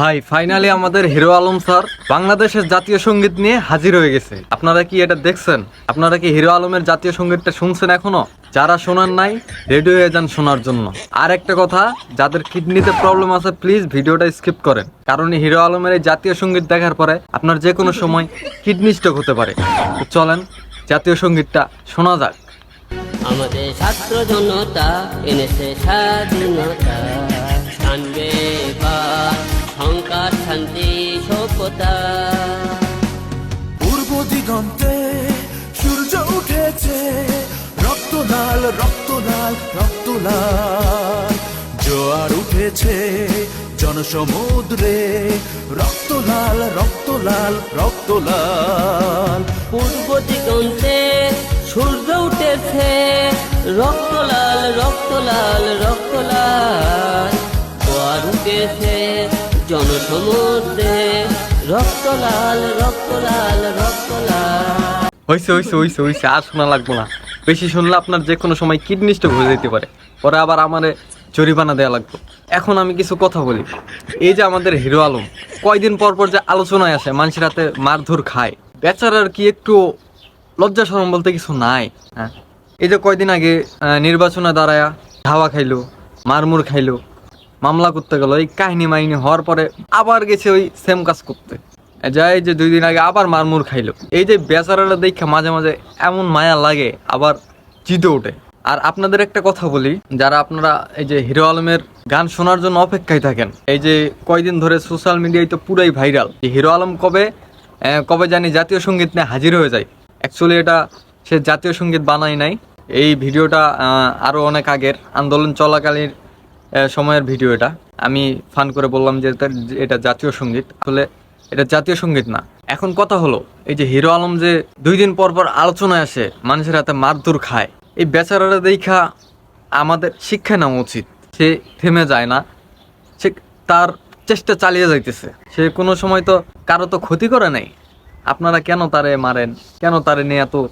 ভাই ফাইনালি আমাদের hero Alam sir বাংলাদেশের জাতীয় সংগীত নিয়ে হাজির হয়ে গেছে। আপনারা কি এটা দেখছেন? আপনারা কি হিরো আলমের জাতীয় সঙ্গীতটা শুনছেন এখনও? যারা শোনার নাই, রেডি হয়ে যান শোনার জন্য। আর একটা কথা, যাদের কিডনিতে প্রবলেম আছে প্লিজ ভিডিওটা স্কিপ করেন। কারণ হিরো আলমের এই জাতীয় সংগীত দেখার পরে আপনার যে কোনো সময় কিডনি স্ট্রোক হতে পারে। চলেন, জাতীয় সঙ্গীতটা শোনা যাক। আমাদের ছাত্র জনতা এনেছে স্বাধীনতা। পূর্ব দিগন্তে সূর্য উঠেছে রক্ত লাল রক্ত লাল রক্ত লাল জোয়ার উঠেছে জনসমুদ্রে রক্ত লাল রক্ত লাল রক্ত লাল পূর্ব দিগন্তে সূর্য উঠেছে রক্ত লাল রক্ত লাল রক্ত লাল জোয়ার উঠেছে জনসমুদ্রে রক্ত লাল রক্ত লাল আর শোনা লাগবো না। বেশি শুনলে আপনার যে কোনো সময় কিডনি স্ট্রোক হয়ে যেতে পারে। পরে আবার আমারে জরিমানা দেওয়া লাগবে। এখন আমি কিছু কথা বলি। এই যে আমাদের হিরো আলম, কয়দিন পর পর যে আলোচনায় আসে মানুষের হাতে মারধর খায়। বেচারার কি একটু লজ্জা শরম বলতে কিছু নাই হ্যাঁ? এই যে কয়দিন আগে নির্বাচনে দাঁড়ায়া, ধাওয়া খাইলো, মারমুর খাইলো মামলা করতে গেল এই কাহিনী মাহিনী হওয়ার পরে আবার গেছে ওই সেম কাজ করতে। যাই যে দুই দিন আগে আবার মারমুর খাইলো। এই যে বেচারাটা দেখে মাঝে মাঝে এমন মায়া লাগে আবার জিতে ওঠে। আর আপনাদের একটা কথা বলি যারা আপনারা এই যে হিরো আলমের গান শোনার জন্য অপেক্ষায় থাকেন এই যে কয়দিন ধরে সোশ্যাল মিডিয়ায় তো পুরাই ভাইরাল হিরো আলম কবে কবে জানি জাতীয় সংগীত নিয়ে হাজির হয়ে যায়। অ্যাকচুয়ালি এটা সে জাতীয় সংগীত বানায় নাই। এই ভিডিওটা আহ, আরও অনেক আগের আন্দোলন চলাকালীন সময়ের ভিডিও এটা। আমি ফান করে বললাম যে এটা- জাতীয় সংগীত। আসলে এটা জাতীয় সংগীত না। এখন কথা হলো, এই যে হিরো আলম যে দুই দিন পর পর আলোচনায় আসে, মানুষের হাতে মারধর খায়, এই বেচারারা দেখা আমাদের শিক্ষা নেওয়া উচিত। সে থেমে যায় না। সে তার চেষ্টা চালিয়ে যাইতেছে। সে কোনো সময় তো কারও তো ক্ষতি করে নাই। আপনারা কেন তারে মারেন? কেন তারে নিয়ে এত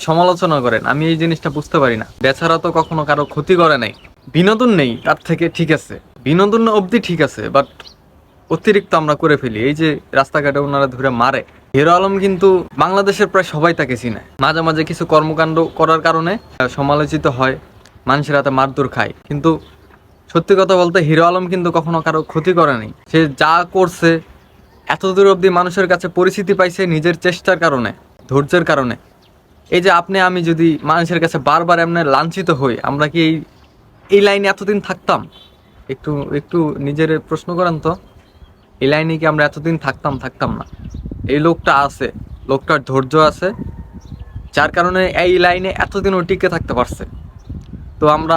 সমালোচনা করেন? আমি এই জিনিসটা বুঝতে পারি না। বেচারা তো কখনো কারও ক্ষতি করে নাই। বিনোদন নেই, তার থেকে ঠিক আছে। বিনোদন অবধি ঠিক আছে বাট অতিরিক্ত আমরা করে ফেলি। এই যে রাস্তাঘাটে ওনারা ধরে মারে, হিরো আলম কিন্তু বাংলাদেশের প্রায় সবাই তাকে চিনে। মাঝে মাঝে কিছু কর্মকাণ্ড করার কারণে সমালোচিত হয়, মানুষের হাতে মারধর খায়। কিন্তু সত্যি কথা বলতে, হিরো আলম কিন্তু কখনো কারও ক্ষতি করে নাই। সে যা করছে, এত দূর অবধি মানুষের কাছে পরিচিতি পাইছে নিজের চেষ্টার কারণে, ধৈর্যের কারণে। এই যে আপনি, আমি যদি মানুষের কাছে বারবার এমনি লাঞ্ছিত হই, আমরা কি এই এই লাইনে এতদিন থাকতাম। একটু একটু নিজের প্রশ্ন করেন তো। এই লাইনে কি আমরা এতদিন থাকতাম থাকতাম না? এই লোকটা আছে, লোকটার ধৈর্য আছে, যার কারণে এই লাইনে এতদিনও টিকে থাকতে পারছে। তো আমরা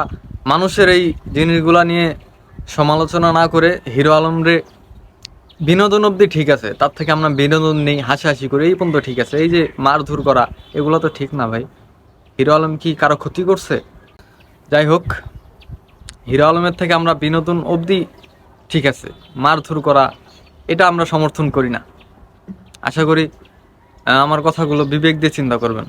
মানুষের এই জিনিসগুলা নিয়ে সমালোচনা না করে হিরো আলমরে বিনোদন অবধি ঠিক আছে, তার থেকে আমরা বিনোদন নেই, হাসাহাসি করি, এই পর্যন্ত ঠিক আছে। এই যে মারধর করা, এগুলো তো ঠিক না ভাই। হিরো আলম কি কারও ক্ষতি করছে? যাই হোক। হিরো আলমের থেকে আমরা বিনোদন অবধি ঠিক আছে, মারধর করা, এটা আমরা সমর্থন করি না। আশা করি আমার কথাগুলো বিবেক দিয়ে চিন্তা করবেন।